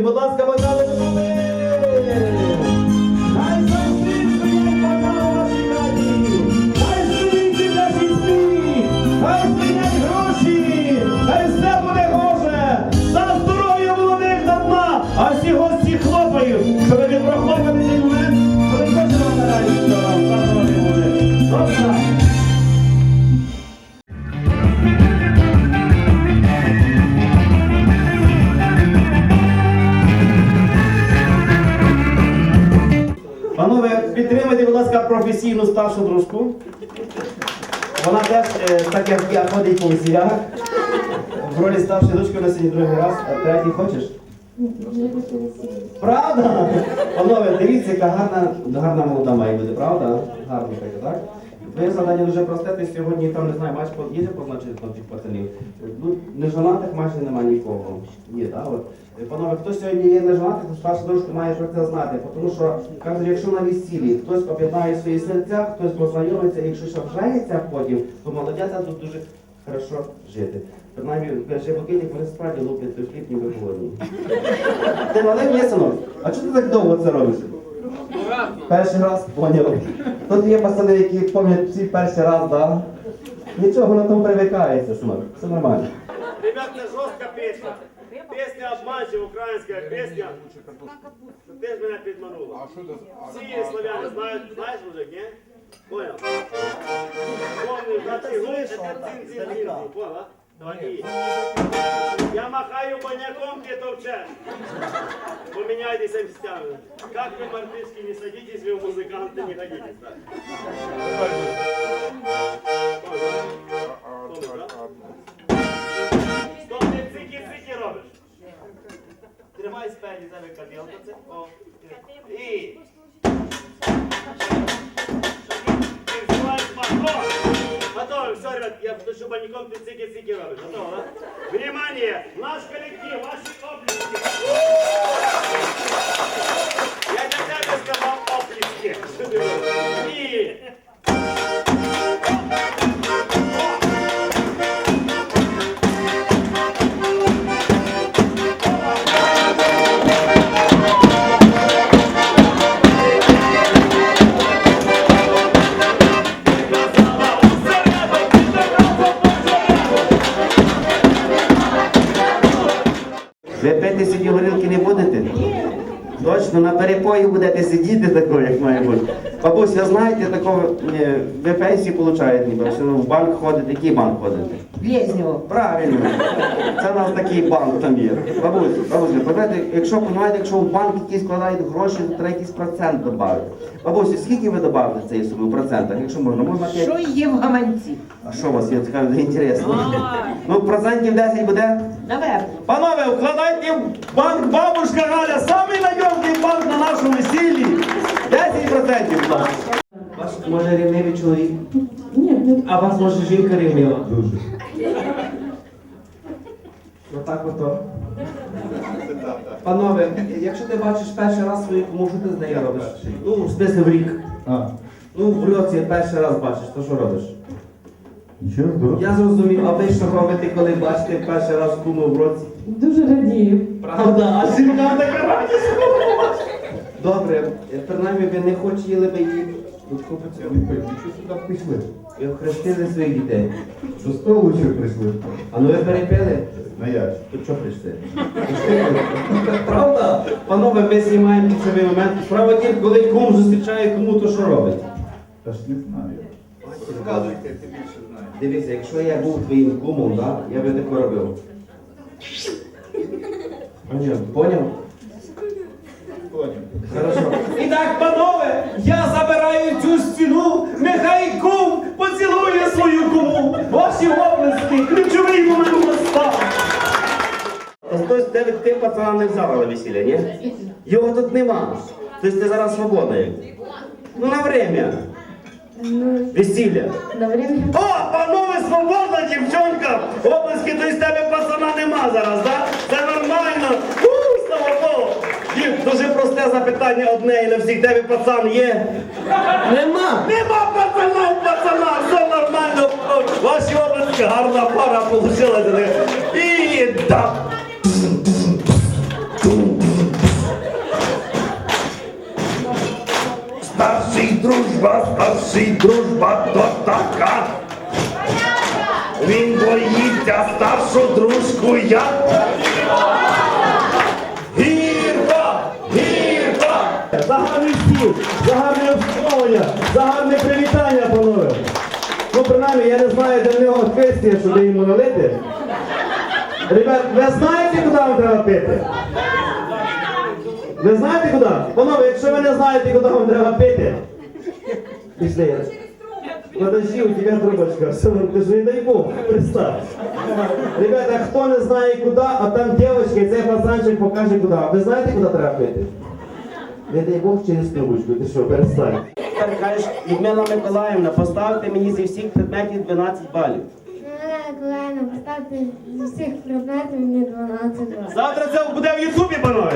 підтримуємо. Будь ласка, Панове, будь ласка, професійну старшу дружку. Вона теж, е, так як я, ходить по весілях. В ролі старшої дружки на сьогодні другий раз, а третій хочеш? Правда? Панове, дивіться, яка гарна, гарна молода має бути, правда? Гарна так? Твоє завдання дуже просте, ти сьогодні там не знаю, бачиш, є позначити тих пацанів. Ну, нежонатих майже немає нікого. Є, так? От. Е, Панове, хто сьогодні є нежонатих, то старша дружка має про це знати. Тому що кажуть, якщо на весіллі хтось об'єднає свої серця, хтось познайомиться, якщо ще вжається потім, то молодята тут дуже хорошо жити. Принаймні, перший букетик вони справді луплять той хліб, ніби голодні. Ти малий ні, синок? А чого ти так довго це робиш? Перший раз поняв. Тут є пацани, які пам'ятають всі перший раз, да? Нічого на тому привикається, синок. Все нормально. Ребят, це жорстка пісня. Пісня обманчива, українська пісня. Ти ж мене підманула. Всі славяни знають, знаєш, мужик, ні? Понял? Помню, ці губи, це цин-цин-цин. Понял, а? Давай, і. Я махаю баняком, ты товчешь. Поменяйтесь местами. Как вы, мартышки, не садитесь, вы музыканты не годитесь. Да? Понял? Понял, да? Стоп, ти цики-цики робиш. Тримай спереді себе каділку. Це. О. І. я втащу ты цики-цики робиш. Готово? Внимание! Наш коллектив, ваши оплески. Я тебе сказал оплески. Ви пити сьогодні горілки не будете? Точно, на перепої будете сидіти такого, як має бути. Бабусь, ви знаєте такого, е, ви пенсії получаєте, ніби, що в банк ходите, який банк ходите? Близнього. Правильно. Це у нас такий банк там є. Бабусь, бабусь, знаєте, якщо розумієте, якщо в банк якісь складають гроші, то треба якийсь процент додати. Бабусь, скільки ви додавите цієї суми в процентах? Якщо можна, можна 5? Що є в гаманці? А що у вас є така інтересно? Ну, процентів 10 буде? Наверх. Панове, вкладайте в банк бабушка Галя, самий надіжний банк на нашому весіллі. 10%. будь ласка. Ваш може рівнивий чоловік? Ні, А вас може жінка рівнива? Дуже. Отак ото. Панове, якщо ти бачиш перший раз свою кому, що ти з нею робиш? Ну, в смислі в рік. А, Ну, в році перший раз бачиш, то що робиш? Я зрозумів, а ви що робите, коли бачите перший раз куму в році? Дуже радію. Правда, а жінка така радість. Добре, принаймні ви не хотіли би її. Ви що сюди прийшли? Ви охрестили своїх дітей. До столу ще прийшли? А ну ви перепили? На я. То що прийшли? Правда? Панове, ми знімаємо ключовий момент. Справа тім, коли кум зустрічає кому, то що робить? Та ж не знаю. Ти більше знаєш. Дивіться, якщо я був твоїм кумом, да, я би таке робив. Поняв? Поняв? Хорошо. І так, панове, я забираю цю стіну, нехай кум поцілує свою куму. Ваші облески, ключовий момент настав. Тебе ти пацана не взяла на весілля, ні? Його тут нема. Тобто ти зараз свободна. як? Ну на время. Весілля. На время. О, панове, свободна дівчонка! Облески, то із тебе пацана нема зараз, так? Це нормально. У, слава Богу! Дів, дуже просте запитання одне і на всіх тебе пацан є. Нема! Нема пацана у пацана! Все нормально! Ваші облески, гарна пара получилася. І так. Дружба, старший дружба то така. Він боїться старшу дружку я. Гірко, гірко. За гарний стіл, за гарне обслуговування, за привітання, панове. Ну, принаймні, я не знаю, де в нього хрестя, щоб йому налити. Ребят, ви знаєте, куди вам треба пити? Ви знаєте куди? Панове, якщо ви не знаєте, куди вам треба пити, пішли. Подожди, у тебя трубочка, все, ну, ты же не дай бог, представь. Ребята, хто не знає куди, а там девочка, і цей пацанчик покаже куди. Ви знаєте, куди треба пити? Не дай Бог через трубочку, ти що, перестань. Тепер кажеш, Людмила Миколаївна, поставте мені зі всіх предметів 12 балів. Поставте з усіх предметів мені 12 років. Завтра це буде в Ютубі, панове.